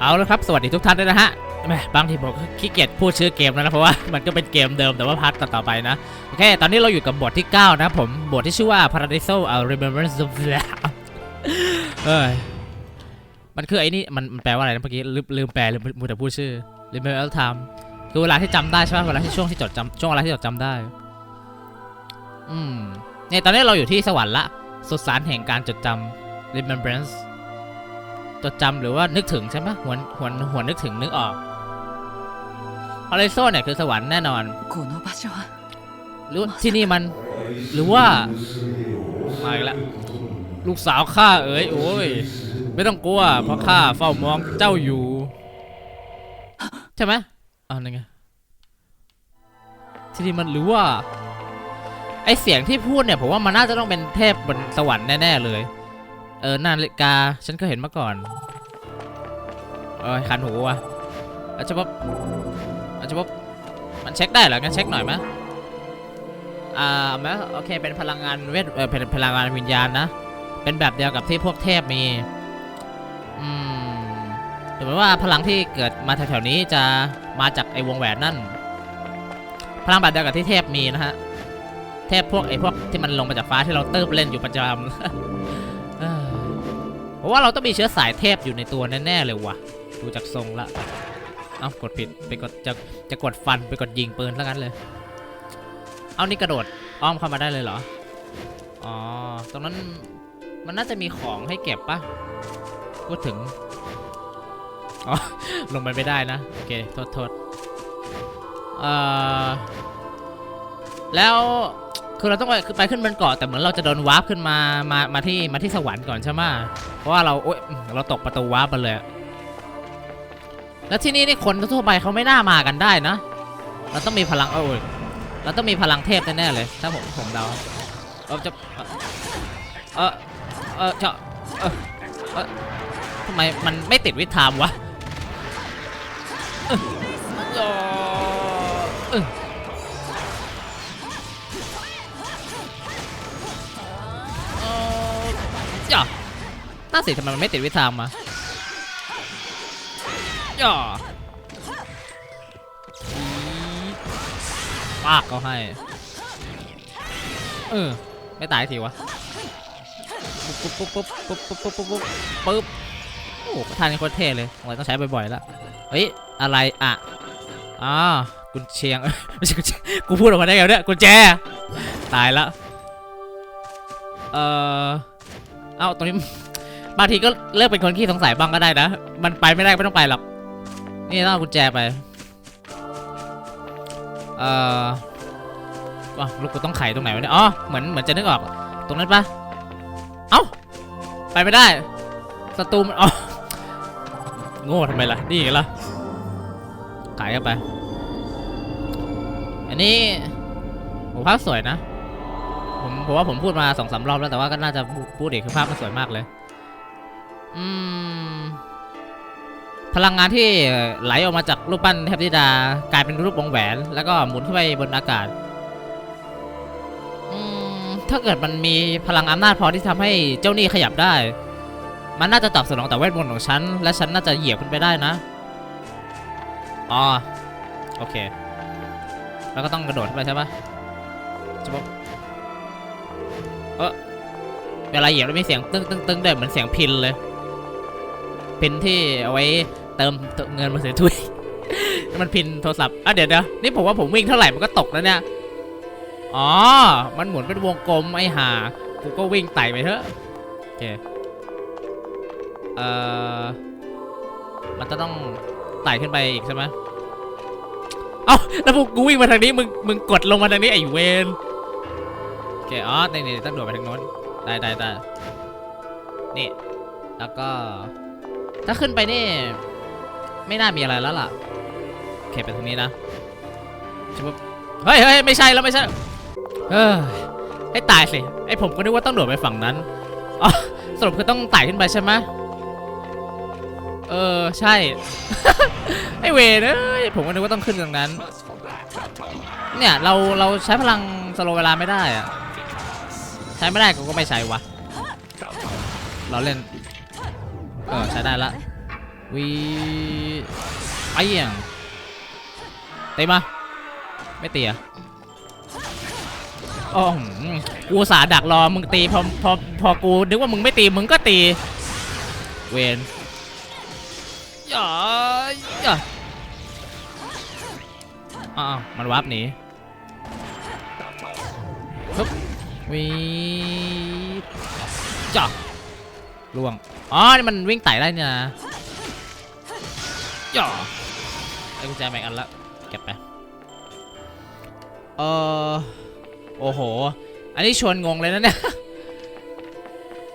เอาละครับสวัสดีทุกท่านด้วยนะฮะแมบางทีผมขี้เกียจพูดชื่อเกมแล้วนะ เพราะว่ามันก็เป็นเกมเดิมแต่ว่าพาร์ทต่อไปนะ โอเค ตอนนี้เราอยู่กับบทที่ 9 นะผมบทที่ชื่อว่า Paradiso a Remembrance of เอ้ยมันคือไอ้นี่มันแปลว่าอะไรนะเมื่อกี้ลืมลืมแปลลืมมือแต่พูดชื่อ Remember of Time คือเวลาที่จำได้ใช่ไหมเวลาที่ช่วงที่จดจำช่วงเวลาที่จดจำได้ อืมเนี่ยตอนนี้เราอยู่ที่สวรรค์ละสุสานแห่งการจดจำ Remembrance จดจำหรือว่านึกถึงใช่ไหมหัวหัวหัวนึกถึงนึกออกอะไริโซนเนี่ยคือสวรรค์แน่นอนหรือที่นี่มัน หรือว่ามาอีกแล้วลูกสาวข้าเอ๋ยโอ้ยไม่ต้องกลัวเพราะข้าเฝ้ามองเจ้าอยู่ ใช่ไหมอ้านนไงที่นี่มันหรือว่า ไอเสียงที่พูดเนี่ยผมว่ามันน่าจะต้องเป็นเทพบนสวรรค์แน่ๆเลย เออนาฬิกา ฉันก็เห็นมาก่อน เออคันหูว่ะอาจจะว่าอาจจะว่ามันเช็คได้เหรองั้นเช็คหน่อยไหมอ่าแม้โอเค เป็นพลังงานเวทเออเป็นพลังงานวิญญาณนะ เป็นแบบเดียวกับที่พวกเทพมี อืมถือว่าพลังที่เกิดมาแถวๆนี้จะมาจากไอ้วงแหวนนั่น พลังแบบเดียวกับที่เทพมีนะฮะ เทพพวกไอ้พวกที่มันลงมาจากฟ้าที่เราเติบเล่นอยู่ประจำ ราะว่าเราต้องมีเชื้อสายเทพอยู่ในตัวแน่ๆเลยว่ะดูจากทรงละเอ้ากดผิดไปกดจะจะกดฟันไปกดยิงปืนแล้วกันเลย เอานี่กระโดดอ้อมเข้ามาได้เลยเหรออ๋อตรงนั้นมันน่าจะมีของให้เก็บปะพูดถึงอ๋อลงไปไม่ได้นะโอเคโทษโทษเอ่อแล้ว คือเราต้องไปคือไปขึ้นบนเกาะแต่เหมือนเราจะโดนวาร์ปขึ้นมามามาที่มาที่สวรรค์ก่อนใช่ไหมเพราะว่าเราโอ๊ยเราตกประตูวาร์ปมาเลย แล้วที่นี่นี่คนทั่วไปเขาไม่น่ามากันได้นะ เราต้องมีพลังเออโอ้ยเราต้องมีพลังเทพแน่ๆเลย ถ้าผมผมเดาเออจะเออเออจะเออเออทำไมมันไม่ติดวิธามวะเออาสิทำไมมันไม่ติดวิธามมาจ่าปากเขาให้ เออ ไม่ตายทีวะ ปุ๊บปุ๊บปุ๊บปุ๊บปุ๊บปุ๊บปุ๊บปุ๊บปุ๊บโอ้โหประธานนี่โคตรเท่เลยอะไรต้องใช้บ่อยๆแล้วเฮ้ย อะไรอะอ่ากุญเชียงไม่ใช่กุญแจกูพูดออกมาได้ไงเนี่ยกุญแจ ตายละ เอ่อ เอ้าตรงนี้ บางทีก็เลิกเป็นคนขี้สงสัยบ้างก็ได้นะ มันไปไม่ได้ไม่ต้องไปหรอก นี่ต้องเอากุญแจไป เอ่ออ๋อลูกกูต้องไขตรงไหนวะเนี่ย อ๋อ เหมือนเหมือนจะนึกออก ตรงนั้นปะเอ้า ไปไม่ได้ศัตรูมันอ๋อโง่ทำไมล่ะ นี่ไงล่ะขายเข้าไป อันนี้ผมภาพสวยนะ ผมผมว่าผมพูดมาสองสามรอบแล้วแต่ว่าก็น่าจะพูพูดอีกคือภาพมันสวยมากเลย อืม พลังงานที่ไหลออกมาจากรูปปั้นเทพธิดากลายเป็นรูปวงแหวน แล้วก็หมุนขึ้นไปบนอากาศ อืม ถ้าเกิดมันมีพลังอำนาจพอที่ทำให้เจ้าหนี้ขยับได้ มันน่าจะตอบสนองต่อเวทมนต์ของฉัน และฉันน่าจะเหยียบขึ้นไปได้นะ อ๋อ โอเค แล้วก็ต้องกระโดดขึ้นไปใช่ปะจะบอกเวลาเหยียบแล้วมีเสียงตึ้งตึ้งตึ้งด้วยเหมือนเสียงพินเลย พินที่เอาไว้เติมเงินมาซื้อถ้วยมันพินโทรศัพท์อะเดี๋ยวเดี๋ยวนี่ผมว่าผมวิ่งเท่าไหร่มันก็ตกแล้วเนี่ยอ๋อ มันหมุนเป็นวงกลมไอ้ห่ากูก็วิ่งไต่ไปเถอะโอเคเอ่อมันจะต้องไต่ขึ้นไปอีกใช่ไหมเอ้าแล้วพวกกูวิ่งมาทางนี้มึงมึงกดลงมาทางนี้ไอ้เวนโอเคอ๋อนี่นี่ต้องโดดไปทางโน้นได้ได้ได้นี่แล้วก็ ถ้าขึ้นไปนี่ ไม่น่ามีอะไรแล้วล่ะโอเคไปทางนี้นะเฮ้ยเฮ้ยไม่ใช่แล้วไม่ใช่เฮ้ยให้ตายสิไอผมก็นึกว่าต้องโดดไปฝั่งนั้นอ๋อสรุปคือต้องไต่ขึ้นไปใช่ไหมเออใช่ ไอเวรเอ้ยผมก็นึกว่าต้องขึ้นตรงนั้น เนี่ยเราเราใช้พลังสโลเวลาไม่ได้อะใช้ไม่ได้กูก็ไม่ใช้วะเราเล่น เออใช้ได้ละวีไอ้ยังเตีมาไม่ตีอะโอ้โกูสาดักรอมึงตีพอพอพอกูนึกว่ามึงไม่ตีมึงก็ตี เวนอย่าอย่าอ้าวมันวับหนีปึ๊บวีจ้ะ ล่วง อ๋อ นี่มันวิ่งไต่ได้เนี่ยนะย่อได้กุญแจแม็กอันละ เก็บไป เออโอ้โห อันนี้ชวนงงเลยนะเนี่ย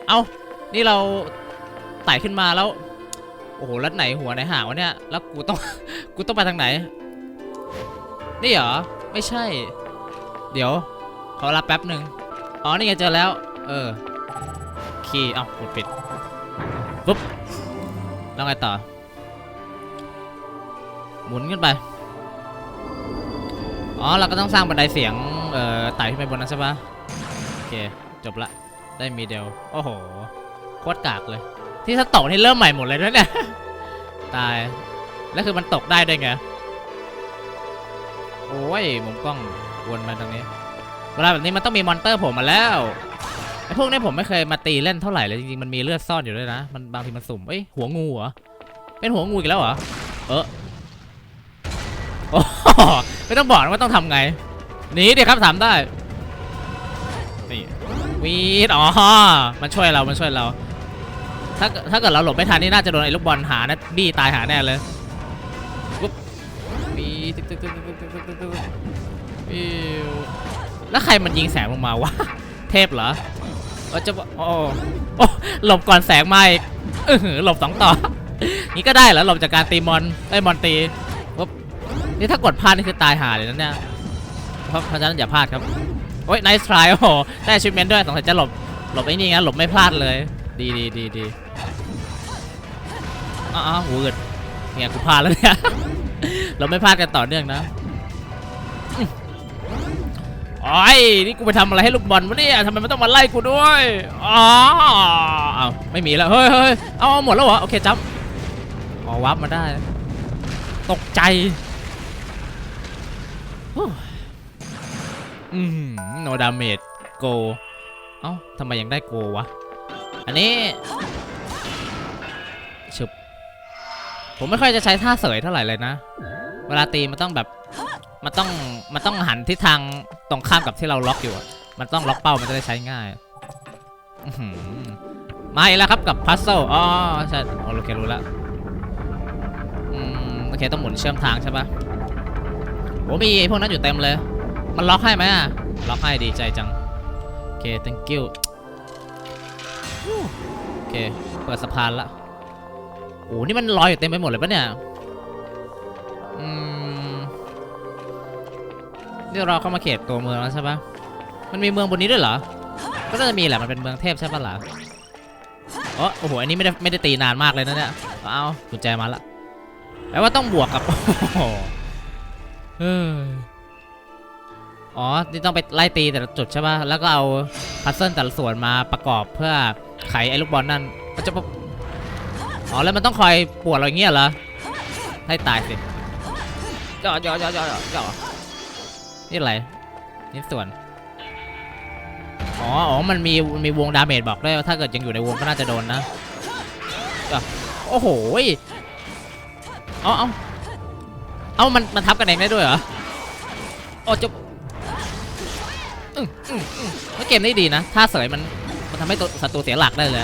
เอานี่เราไต่ขึ้นมาแล้ว โอ้โหแล้วไหนหัวไหนหางวะเนี่ย แล้วกูต้อง กูต้องไปทางไหน นี่เหรอ ไม่ใช่ เดี๋ยว ขอรับแป๊บหนึ่งอ๋อ นี่ไงเจอแล้ว เออ คีย์เอ้า กดปิด ปุ๊บแล้วไงต่อ หมุนขึ้นไป อ๋อ เราก็ต้องสร้างบันไดเสียง เอ่อไต่ขึ้นไปบนนั้นใช่ปะโอเค จบละ ได้มีเดลโอ้โห โคตรกากเลย ที่ถ้าตกนี่เริ่มใหม่หมดเลยด้วยเนี่ย ตาย แล้วคือมันตกได้ด้วยไง โอ้ยมุมกล้องวนมาตรงนี้ เวลาแบบนี้มันต้องมีมอนเตอร์ผมมาแล้ว พวกนี้ผมไม่เคยมาตีเล่นเท่าไหร่เลยจริงๆมันมีเลือดซ่อนอยู่ด้วยนะ มันบางทีมันสุ่มเอ้ยหัวงูเหรอเป็นหัวงูอีกแล้วเหรอเออไม่ต้องบอกนะว่าต้องทำไงหนีดิครับถามได้นี่วีดอ๋อมันช่วยเรามันช่วยเรา ถ้าถ้าเกิดเราหลบไม่ทันนี่น่าจะโดนไอ้ลูกบอลหานะบี้ตายหาแน่เลยปุ๊บมีแล้วใครมันยิงแสงลงมาวะเทพเหรอ ออจะโอ้โอ้หลบก่อนแสงมาอีกเออหลบสองต่อ นี่ก็ได้เหรอหลบจากการตีมอนไอ้มอนตีปุ๊บนี่ถ้ากดพลาดนี่คือตายหาเลยนะเนี่ยเพราะเพราะฉะนั้นอย่าพลาดครับโอ้ย nice try โอ้โหได้ achievement ด้วยสงสัยจะหลบหลบไอ้นี่งั้นหลบไม่พลาดเลย ดีดีดีดีอ้าวหูเกิดเนี่ยกูพลาดแล้วเนี่ยเราไม่พลาดกันต่อเนื่องนะ โอ้ยนี่กูไปทำอะไรให้ลูกบอลวะเนี่ยทำไมมันต้องมาไล่กูด้วยอ๋อเอาไม่มีแล้วเฮ้ยเฮ้ยเอาหมดแล้วเหรอโอเคจับอ๋อวับมาได้ ตกใจอืมโนดาเมจโกเอ้าทำไมยังได้โกวะ อันนี้ชึบผมไม่ค่อยจะใช้ท่าเสยเท่าไหร่เลยนะ เวลาตีมันต้องแบบ มันต้องมันต้องหันทิศทางตรงข้ามกับที่เราล็อกอยู่อะมันต้องล็อกเป้ามันจะได้ใช้ง่ายอื้อหือมาอีกแล้วครับกับพัซเซิลอ๋อใช่โอเครู้แล้วอืมโอเคต้องหมุนเชื่อมทางใช่ปะโอ้มีไอ้พวกนั้นอยู่เต็มเลย มันล็อกให้ไหมอะล็อกให้ดีใจจังโอเค thank you โอเคเปิดสะพานละโอ้นี่มันลอยอยู่เต็มไปหมดเลยปะเนี่ยอืม นี่เราเข้ามาเขตตัวเมืองแล้วใช่ปะมันมีเมืองบนนี้ด้วยเหรอ ก็จะมีแหละ มันเป็นเมืองเทพใช่ปะล่ะอ๋อโอ้โห อันนี้ไม่ได้ไม่ได้ตีนานมากเลยนะเนี่ย เอากุญแจมาละแปลว่าต้องบวกกับ โอ้โหอ๋อ นี่ต้องไปไล่ตีแต่ละจุดใช่ปะแล้วก็เอาพัซเซิลแต่ละส่วนมาประกอบเพื่อไขไอ้ลูกบอลนั่นมันจะปะอ๋อ แล้วมันต้องคอยปวดเราอย่างเงี้ยเหรอ ให้ตายสิจ่อจ่อจ่อจ่อจ่อ นี่อะไรนี่ส่วนอ๋ออ๋อมันมีมีวงดาเมจบอกด้วยว่าถ้าเกิดยังอยู่ในวงก็น่าจะโดนนะโอ้โหเอาเอาเอามันมันทับกันเองได้ด้วยเหรอโอ้จะอืมอืมอืมเกมนี้ดีนะ ถ้าเสยมันมันทำให้ตัวศัตรูเสียหลักได้เลย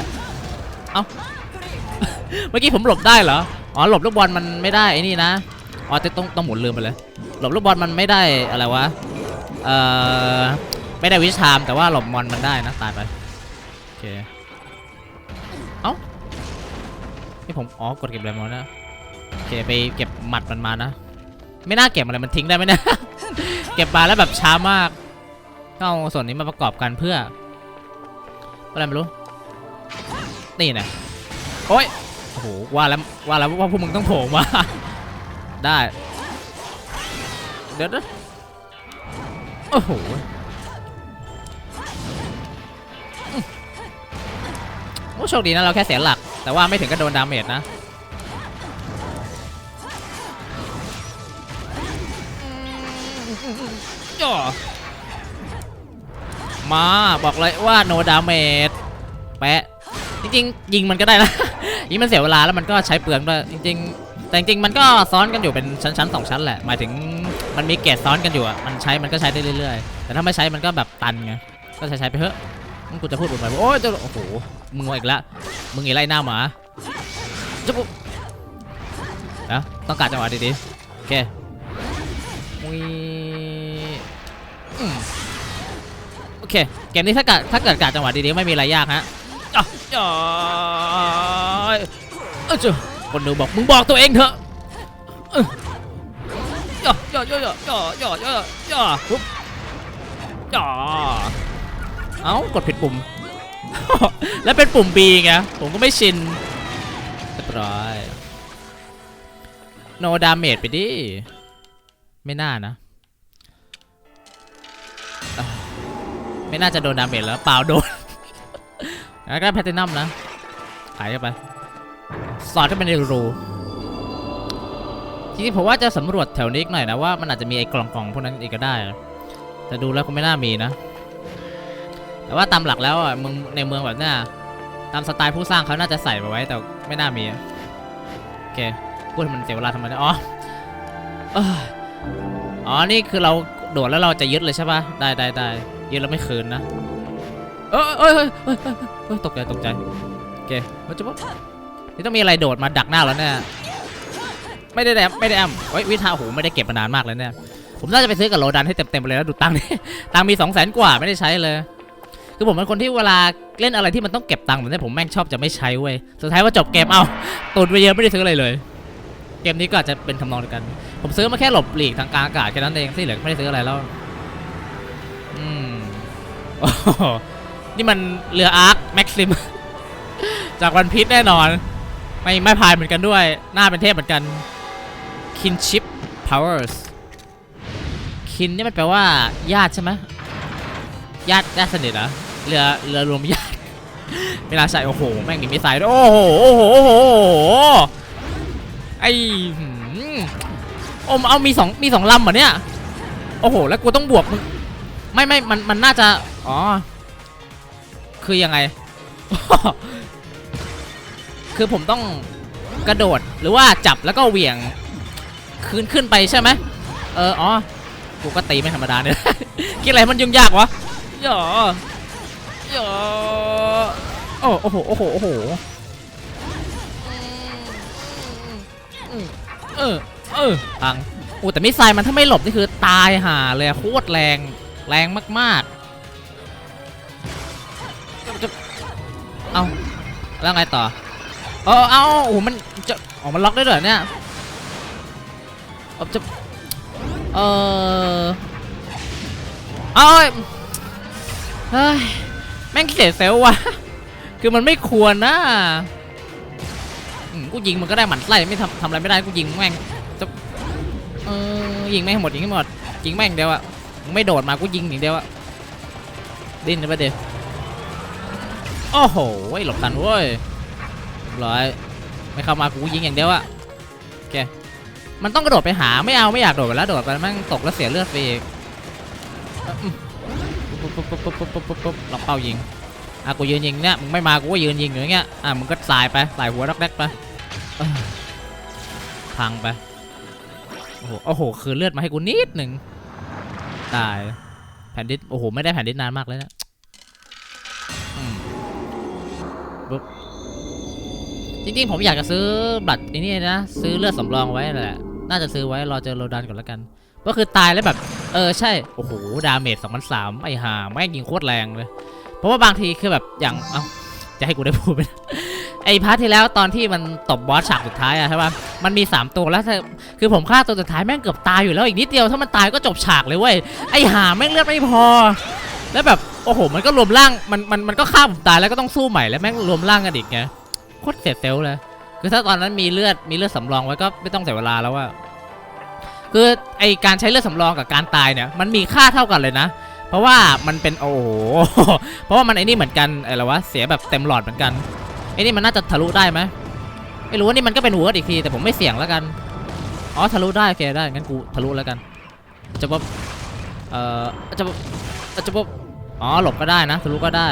เอาเมื่อกี้ผมหลบได้เหรอ อ๋อหลบลูกบอลมันไม่ได้ไอ้นี่นะ อ๋อแต่ต้องต้องหมุนลืมไปเลย หลบลูกบอลมันไม่ได้อะไรวะ เอ่อ ไม่ได้วิชามแต่ว่าหลบมอนมันได้นะตายไป โอเค เอ้า นี่ผม อ๋อ กดเก็บแรมมอนนะโอเค ไปเก็บหมัดมันมานะ ไม่น่าเก็บอะไรมันทิ้งได้ไหมนะ เก็บมาแล้วแบบช้ามากก็เอาส่วนนี้มาประกอบกันเพื่ออะไรไม่รู้ นี่นะโอ้ยโอ้โหว่าแล้วว่าแล้วว่าพวกมึงต้องโผล่มาได้ เดี๋โอ้โหโอ้โชคดีนะเราแค่เสียหลัก แต่ว่าไม่ถึงกับโดนดาเมจนะจ่อมาบอกเลยว่าโนดาเมจแปะจริงๆ ยิงมันก็ได้นะยิงมันเสียเวลาแล้วมันก็ใช้เปลืองด้วยจริง ๆ แต่จริงมันก็ซ้อนกันอยู่เป็นชั้นๆสองชั้นแหละหมายถึง มันมีเกรดซ้อนกันอยู่อะ มันใช้มันก็ใช้ได้เรื่อยๆ แต่ถ้าไม่ใช้มันก็แบบตันไง ก็ใช้ใช้ไปเถอะมึงกูจะพูดบนไปโอ้ยจ้าโอ้โห มึงอีกแล้วมึงอีไล่หน้าหมาจะปุ๊บนะต้องการจังหวะดีๆ โอเคมุยโอเค เกมนี้ถ้าเกิดถ้าเกิดการจังหวะดีๆไม่มีอะไรยากฮะอ๋ออ๋อเออเจ้าคนดูบอกมึงบอกตัวเองเถอะ ย่อย่อย่อย่อย่อย่ย่อปุ๊บย่อเอ้ากดผิดปุ่ม แล้วเป็นปุ่ม B ไงผมก็ไม่ชินเรียบร้อย no damage ไปดิ ไม่น่านะ ไม่น่าจะโดนดาเมจแล้วเปล่าโดน แล้วก็แพทเทนัมนะ ขายเข้าไป สอดเข้าไปในรู จริงๆผมว่าจะสำรวจแถวนี้หน่อยนะว่ามันอาจจะมีไอ้กล่องๆพวกนั้นอีกก็ได้ แต่ดูแล้วคงไม่น่ามีนะ แต่ว่าตามหลักแล้วอะเมืองในเมืองแบบเนี้ยตามสไตล์ผู้สร้างเขาน่าจะใส่มาไว้แต่ไม่น่ามีโอเคพูดมันเสียเวลาทำไมเนี่ยอ๋ออ๋อนี่คือเราโดดแล้วเราจะยึดเลยใช่ปะได้ได้ได้ยึดแล้วไม่คืนนะเอยเอยเออยเออยตกใจตกใจโอเคมันจะปุ๊บนี่ต้องมีอะไรโดดมาดักหน้าแล้วเนี่ย ไม่ได้แอมไม่ได้แอมเฮ้ยวิทาโหไม่ได้เก็บมานานมากเลยเนี่ยผมน่าจะไปซื้อกับโรดันให้เต็มๆไปเลยแล้วดูตังค์นี่ตังค์มีสองแสนกว่าไม่ได้ใช้เลยคือผมเป็นคนที่เวลาเล่นอะไรที่มันต้องเก็บตังค์แบบนี้ผมแม่งชอบจะไม่ใช้เว้ยสุดท้ายว่าจบเกมเอ้าตุนไปเยอะไม่ได้ซื้ออะไรเลย เกมนี้ก็อาจจะเป็นทำนองเดียวกัน ผมซื้อมาแค่หลบหลีกทางกางอากาศแค่นั้นเองที่เหลือไม่ได้ซื้ออะไรแล้วอืมอนี่มันเรืออาร์คแม็กซิมจากวันพีชแน่นอน ไม่ไม่พายเหมือนกันด้วย หน้าเป็นเทพเหมือนกัน kinship powers คินนี่มันแปลว่า ญาติใช่ไหมญาติญาติสนิทเหรอเรือเรือรวมญาติเวลาใส่โอ้โห แม่งมีมิสไซล์ด้วยโอ้โหโอ้โหโอ้โหโอ้โหไอ้หืมโอมเอามีสองมีสองลำเหรอเนี่ย โอ้โห แล้วกูต้องบวกมึงไม่ไม่มันมันน่าจะ อ๋อ คือยังไง คือผมต้องกระโดดหรือว่าจับแล้วก็เหวี่ยง คืนขึ้นไปใช่ไหมเอออ๋อกูก็ตีไม่ธรรมดาเนี่ยคิดอะไรมันยุ่งยากวะหยอหยอโอ้โอ้โหโอ้โหโอ้โหเออเออพังโอ้แต่มิสไซล์มันถ้าไม่หลบนี่คือตายห่าเลยโคตรแรงแรงมากๆจะเอาแล้วไงต่อเออเอาโอ้โหมันจะอ๋อมันล็อกได้ด้วยเหรอเนี่ย อจะเออเอาเอ้ยเฮ้ยแม่งเสียเซลว่ะคือมันไม่ควรนะกูยิงมันก็ได้หมันไส้ไม่ทำทำอะไรไม่ได้กูยิงแม่งจะเออยิงแม่งหมดยิงให้หมดยิงแม่งเดียวอะไม่โดดมากูยิงอย่างเดียวอะดิ้นไปเดียวโอ้โหหลบทันเว้ยร้อยไม่เข้ามากูยิงอย่างเดียวอะโอเค มันต้องกระโดดไปหาไม่เอาไม่อยากโดดไปแล้วโดดไปม่งตกแล้วเสียเลือดฟรีอีกเอ้าอืมปุ๊บปุ๊บปุ๊บปุ๊บปุ๊บปุ๊บปุ๊บลองเป้ายิงอะกูยืนยิงเนี่ยมึงไม่มากูก็ยืนยิงอย่างเงี้ยอะมึงก็สายไปสายหัวดักแดกไปพังไปโอ้โหโอ้โหคือเลือดมาให้กูนิดหนึ่งตายแผ่นดิสโอ้โหไม่ได้แผ่นดิสนานมากเลยนะปุ๊บจริงๆผมอยากจะซื้อบัตรนี่นะซื้อเลือดสำรองไว้แหละ น่าจะซื้อไว้รอเจอโรดันก่อนแล้วกัน ก็คือตายแล้วแบบ เออใช่ โอ้โห ดาเมจ2003ไอ้ห่าแม่งยิงโคตรแรงเลย เพราะว่าบางทีคือแบบอย่าง เอ้าจะให้กูได้พูดไหมไอ้พาร์ทที่แล้วตอนที่มันตบบอสฉากสุดท้ายอะใช่ป่ะ มันมี 3 ตัวแล้ว คือผมฆ่าตัวสุดท้ายแม่งเกือบตายอยู่แล้วอีกนิดเดียวถ้ามันตายก็จบฉากเลยเว้ย ไอ้ห่าแม่งเลือดไม่พอ แล้วแบบโอ้โห มันก็รวมร่าง มันมันมันก็ฆ่าผมตายแล้วก็ต้องสู้ใหม่แล้วแม่งรวมร่างกันอีกไง โคตรเสียเซลเลย คือถ้าตอนนั้นมีเลือดมีเลือดสำรองไว้ก็ไม่ต้องเสียเวลาแล้วว่าคือไอการใช้เลือดสำรองกับการตายเนี่ยมันมีค่าเท่ากันเลยนะ เพราะว่ามันเป็นโอ้โหเพราะว่ามันไอ้นี่เหมือนกันอะไรวะเสียแบบเต็มหลอดเหมือนกันไอ้นี่มันน่าจะทะลุได้ไหมไม่รู้ว่านี่มันก็เป็นหัวอีกทีแต่ผมไม่เสี่ยงแล้วกันอ๋อทะลุได้โอเคได้งั้นกูทะลุแล้วกันจะว่าเอ่ออาจะอาจจะอ๋อหลบก็ได้นะทะลุก็ได้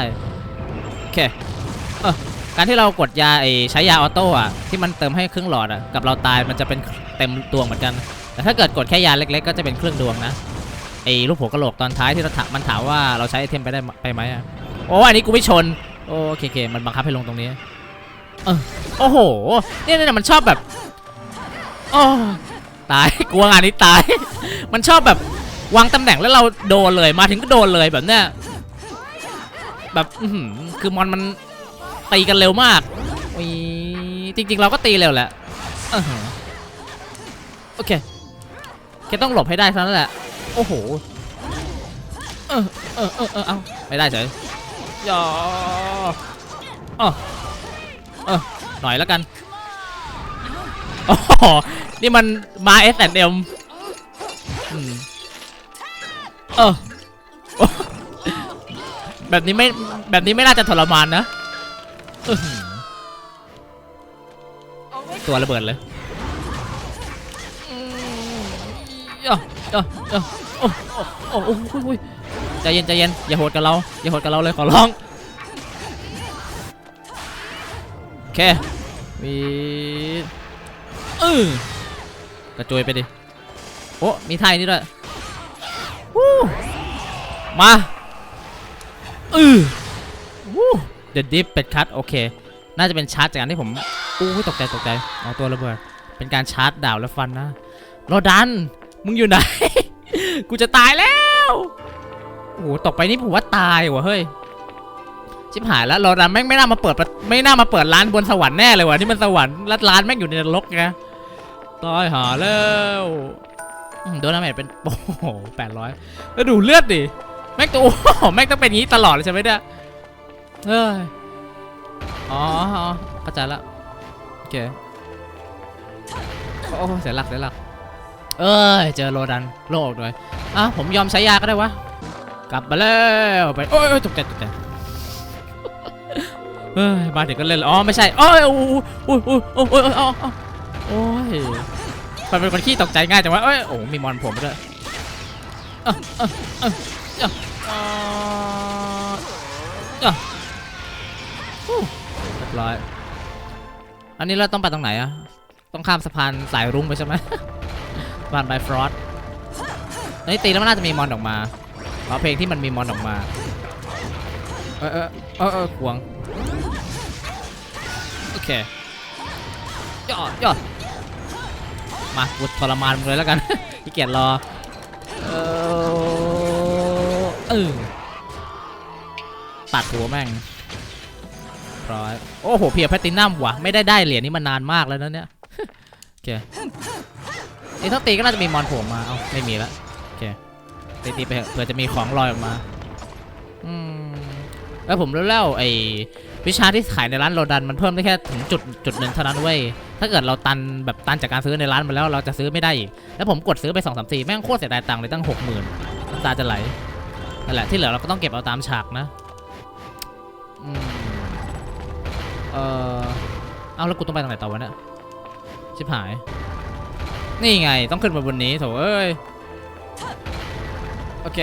โอเคเออ การที่เรากดยาไอใช้ยาออโต้อะที่มันเติมให้ครึ่งหลอดอะกับเราตายมันจะเป็นเต็มดวงเหมือนกัน แต่ถ้าเกิดกดแค่ยาเล็ก ๆ ก็จะเป็นครึ่งดวงนะไอรูปหัวกระโหลกตอนท้ายที่เราถามมันถามว่าเราใช้ไอเทมไปได้ไปไหมอะโอ้อันนี้กูไม่ชนโอเคโอเคมันบังคับให้ลงตรงนี้เออโอ้โหเนี่ยเนี่ยมันชอบแบบโอ้ตายกลัวงานนี้ตาย มันชอบแบบวางตำแหน่งแล้วเราโดนเลยมาถึงก็โดนเลยแบบเนี้ยแบบคือมอนมัน ตีกันเร็วมากอุ๊ยจริง ๆ เราก็ตีเร็วแหละโอเคแค่ต้องหลบให้ได้เท่านั้นแหละ โอ้โห เออเออเออเออเอาไม่ได้เฉยยอเออเออหน่อยแล้วกันโอ้โหนี่มันมา S and M อืมเออแบบนี้ไม่แบบนี้ไม่น่าจะทรมานนะ ตัวระเบิดเลยอืมย่อย่อย่อโอ้โอ้โอ้โอ้โอ้โอ้ยใจเย็นใจเย็นอย่าโหดกับเราอย่าโหดกับเราเลยขอร้องโอเควีเออกระจุยไปดิโอ้มีไทยนี่ด้วยวู้มาอือ วู้เดดดิฟเป็ดคัทโอเค น่าจะเป็นชาร์จจากการที่ผมอู้หูตกใจตกใจเอาตัวระเบิด เป็นการชาร์จดาวแล้วฟันนะโรดัน มึงอยู่ไหน กูจะตายแล้วโอ้โหตกไปนี่ผมว่าตายว่ะเฮ้ยชิบหายแล้วโรดันแม่งไม่น่ามาเปิดไม่น่ามาเปิดร้านบนสวรรค์แน่เลยว่ะนี่มันสวรรค์ล้วร้านแม่งอยู่ในนรกไงตายหาแล้วโดนดาเมจเป็นโอ้โหแปดร้อยแล้วดูเลือดดิแม่งตัวโอ้โหแม่งต้องเป็นงนี้ตลอดเลยใช่ไหมเนี่ย เอ้ยอ๋ออ๋อเข้าใจละโอเคโอ้เสียหลักเสียหลัก เอ้ยเจอโรดันโลกด้วยอะผมยอมใช้ยาก็ได้วะกลับมาแล้วไปโอ้ยตกใจตกใจเฮ้ยมาเด็กก็เล่นอ๋อไม่ใช่โอ้ยโอ้ยโอ้ยโอ้ยโอ้ยโอ้ยโอ้ยมันเป็นคนขี้ตกใจง่ายจังวะเอ้ยโอ้มีมอนผมด้วยอะอะอะอะ เรียบร้อย อันนี้เราต้องไปตรงไหนอะต้องข้ามสะพานสายรุ้งไปใช่ไหมสะพานไบฟรอสนี่ตีแล้วมันน่าจะมีมอนออกมาเอาเพลงที่มันมีมอนออกมา เออเออเออเออควง โอเคย่อย่อมากูทรมานมึงเลยแล้วกันขี้เกียจรอ เออเออตัดหัวแม่ง ร้อย โอ้โห เพียแพตตินัมว่ะ ไม่ได้ได้เหรียญนี้มานานมากแล้วนะเนี่ย โอเคนี่ถ้าตีก็น่าจะมีมอนโผล่มา เอ้า ไม่มีแล้วโอเคตีตีไปเผื่อจะมีของลอยออกมา อืม แล้วผมรู้แล้วไอ้วิชาที่ขายในร้านโรดันมันเพิ่มได้แค่ถึงจุดจุดหนึ่งเท่านั้นเว้ย ถ้าเกิดเราตันแบบตันจากการซื้อในร้านมาแล้วเราจะซื้อไม่ได้อีก แล้วผมกดซื้อไป2 3 4แม่งโคตรเสียดายตังค์เลยตั้งหกหมื่นน้ำตาจะไหลนั่นแหละที่เหลือเราก็ต้องเก็บเอาตามฉากนะ อืม ออเอาแล้วกูต้องไปทางไหนต่อวะเนี่ยชิบหาย นี่ไงต้องขึ้นมาบนนี้โถเอ้ย โอเค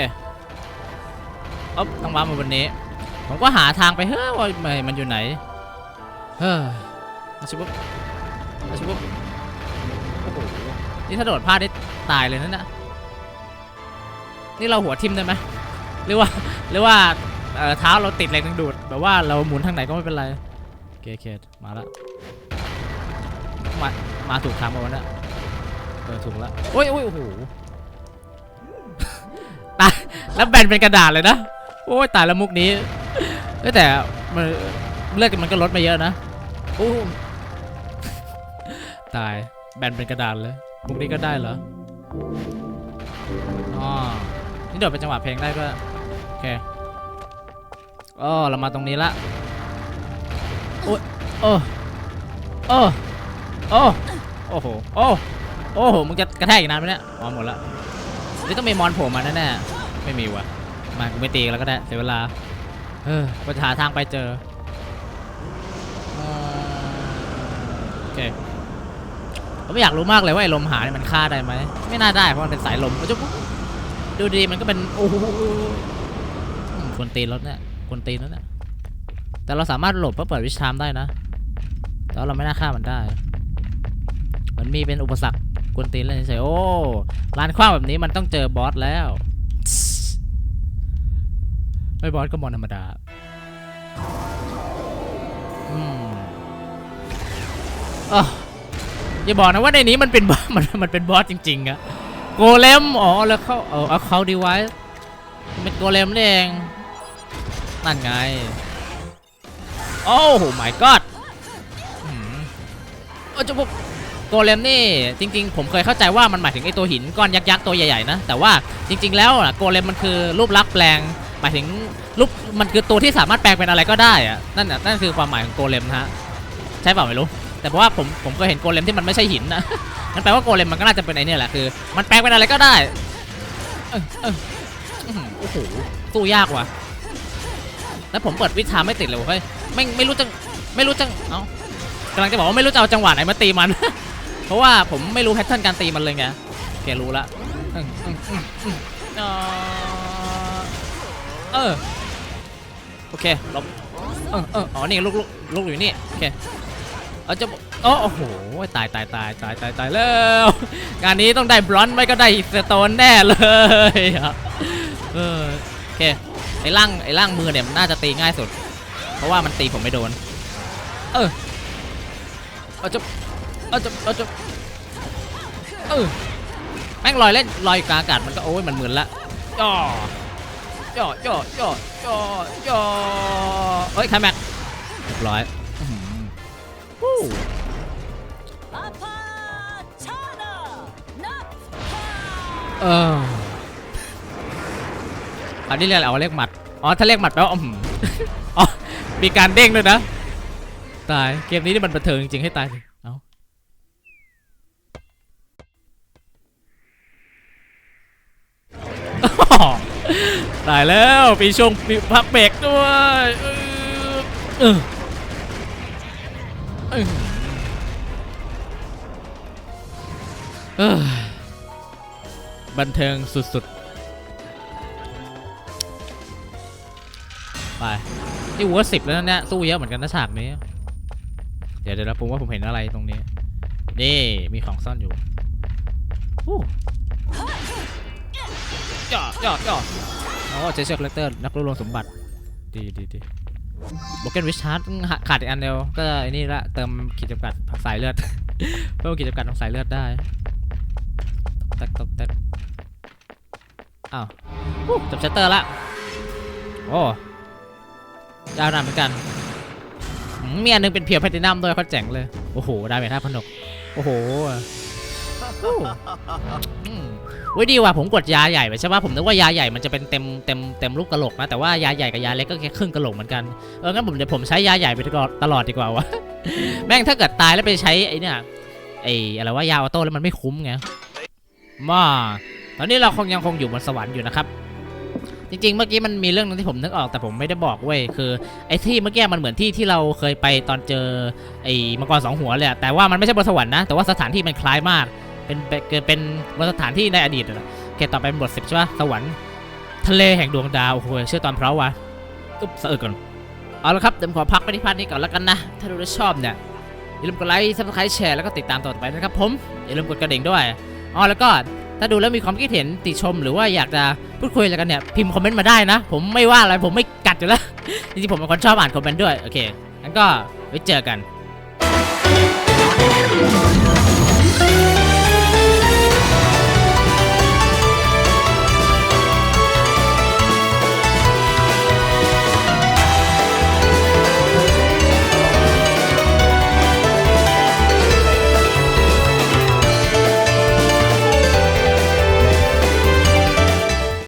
อ๊อบต้องวามาบนนี้ ผมก็หาทางไปเฮ้ยว่ามันอยู่ไหน เฮ้ยอาชิบุบอาชิบุบโอ้โหนี่ถ้าโดดพลาดนี่ตายเลยนั่นน่ะนี่เราหัวทิ่มได้ไหมหรือว่าหรือว่าเอ่อเท้าเราติดแรงดึงดูดแบบว่าเราหมุนทางไหนก็ไม่เป็นไร เคเคมาแล้วมามาถูกทางมาวันนี้เออถูกแล้วโอ้ยโอ้ยโอ้โหตายแล้วแบนเป็นกระดาษเลยนะโอ้ยตายแล้วมุกนี้แต่มันเลือดมันก็ลดมาเยอะนะโอ้ตายแบนเป็นกระดาษเลยมุกนี้ก็ได้เหรออ๋อนี่โดดเป็นจังหวะเพลงได้ด้วยโอเคอ๋อเรามาตรงนี้ละ โอ้ยโอ้โอ้โอ้โอ้โหโอ้โอ้โหมึงจะกระแทกอีกนานไหมเนี่ยอ๋อหมดละนี่ต้องมีมอนโผล่มาแน่ๆไม่มีว่ะมากูไม่ตีแล้วก็ได้เสียเวลาเออไปหาทางไปเจอโอเคผมอยากรู้มากเลยว่าไอ้ลมหาเนี่ยมันฆ่าได้ไหมไม่น่าได้เพราะมันเป็นสายลมก็จะดูดีมันก็เป็นโอ้โหควรตีนรถเนี่ยควรตีนรถเนี่ย แต่เราสามารถหลบเพื่อเปิดวิชามได้นะ แต่ว่าเราไม่น่าฆ่ามันได้ มันมีเป็นอุปสรรคกวนตีนเล่นเฉยโอ้ร้านคว้างแบบนี้มันต้องเจอบอสแล้ว ไม่บอสก็มอนธรรมดาอืมอ๋ออย่าบอกนะว่าในนี้มันเป็นบอสมันมันเป็นบอสจริงๆอะโกเลมอ๋อแล้วเขาเออเอาเขาดีไว้เป็นโกเลมนี่เองนั่นไง โอ้โห my god อืมเออจะบอกโกเลมนี่จริง ๆ ผมเคยเข้าใจว่ามันหมายถึงไอตัวหินก้อนยักษ์ตัวใหญ่ๆนะ แต่ว่าจริง ๆ แล้วอะโกเลมมันคือรูปลักษณ์แปลงหมายถึงรูปมันคือตัวที่สามารถแปลงเป็นอะไรก็ได้อะนั่นน่ะนั่นคือความหมายของโกเลมฮะใช่เปล่าไม่รู้ แต่เพราะว่าผมผมเคยเห็นโกเลมที่มันไม่ใช่หินนะมันแปลว่าโกเลมมันก็น่าจะเป็นไอเนี่ยแหละคือ มันแปลงเป็นอะไรก็ได้อู้หือโอ้โหสู้ยากว่ะ แล้วผมเปิดวิชาไม่ติดเลยเว้ยไม่ไม่รู้จังไม่รู้จังเอ้ากำลังจะบอกว่าไม่รู้จะเอาจังหวะไหนมาตีมัน เพราะว่าผมไม่รู้แพทเทิร์นการตีมันเลยไงแกรู้ละเออโอเคลบเออเอออ๋อนี่ลูกลูกลูกอยู่นี่โอเคเอาจะโอ้โหตายตายตายตายตายตายแล้วงานนี้ต้องได้บรอนซ์ไม่ก็ได้สโตนแน่เลยอะเออโอเค ไอ้ร่างไอ้ร่างมือเนี่ยมันน่าจะตีง่ายสุด เพราะว่ามันตีผมไม่โดน เออเอาจะเอาจะเอาจะเออแม่งลอยเล่นลอยกลางอากาศมันก็โอ้ยมันเหมือนละย่อย่อย่อย่อย่อย่อเฮ้ยคาแม็กเรียบร้อยอื้อหือวู้ Apachana! Not เออ อันนี้เรียกอะไรเอาเรียกหมัด อ๋อ ถ้าเรียกหมัดแปลว่าอื้อหืออ๋อ มีการเด้งด้วยนะ ตาย เกมนี้นี่มันบันเทิงจริงๆให้ตายเอาตายแล้วปีชงปีพักเบรกด้วยเออเออเออเออบันเทิงสุดๆ นี่วัวสิบแล้วนะเนี่ยสู้เยอะเหมือนกันนะฉากนี้ เดี๋ยวเดี๋ยวนะผมว่าผมเห็นอะไรตรงนี้ นี่มีของซ่อนอยู่อู้ย่อย่อย่ออ๋อเจสเซอร์เลเตอร์นักรวบรวมสมบัติ ดีดีดีโบเกนวิชชาร์ดขาดอีกอันเดียวก็ไอ้นี่ละเติมขีดจำกัดสายเลือด เพิ่มขีดจำกัดของสายเลือดได้ตกตกตกแตกอ้าวอู้จบชัตเตอร์ละโอ้ ยาวนานเหมือนกันมีอันหนึงเป็นเพียวแพตินัมด้วยเขาแจ๋งเลย โอ้โหได้ไปท่าพนกโอ้โหอู้อืมเว้ยดีว่ะผมกดยาใหญ่ไปใช่ป่ะผมนึกว่ายาใหญ่มันจะเป็นเต็มเต็มเต็มลูกกระโหลกนะแต่ว่ายาใหญ่กับยาเล็กก็แค่ครึ่งกระโหลกเหมือนกันเอองั้นผมเดี๋ยวผมใช้ยาใหญ่ไปตลอดตลอดดีกว่าวะแม่งถ้าเกิดตายแล้วไปใช้ไอ้เนี่ยไอ้อะไรว่ายาออโต้แล้วมันไม่คุ้มไงมาตอนนี้เราคงยังคงอยู่บนสวรรค์อยู่นะครับ จริงๆ เมื่อกี้มันมีเรื่องนึงที่ผมนึกออกแต่ผมไม่ได้บอกเว้ยคือไอ้ที่เมื่อกี้มันเหมือนที่ที่เราเคยไปตอนเจอไอ้มังกรสองหัวเลยอะแต่ว่ามันไม่ใช่บนสวรรค์นะแต่ว่าสถานที่มันคล้ายมาก เป็นเป็นเป็นบนสถานที่ในอดีตอะโอเคต่อไปเป็นบทสิบใช่ปะสวรรค์ทะเลแห่งดวงดาวโอ้โหชื่อตอนเพราะวะอุ๊บสะอึกก่อนเอาละครับเดี๋ยวผมขอพักไปที่พาร์ทนี้ก่อนแล้วกันนะถ้าดูแล้วชอบเนี่ยอย่าลืมกดไลค์ซับสไครต์แชร์แล้วก็ติดตามต่อไปนะครับผมอย่าลืมกดกระดิ่งด้วยอ๋อแล้วก็ ถ้าดูแล้วมีความคิดเห็นติชมหรือว่าอยากจะพูดคุยอะไรกันเนี่ยพิมพ์คอมเมนต์มาได้นะ ผมไม่ว่าอะไรผมไม่กัดอยู่แล้วจริงๆผมเป็นคนชอบอ่านคอมเมนต์ด้วยโอเคงั้นก็ไว้เจอกัน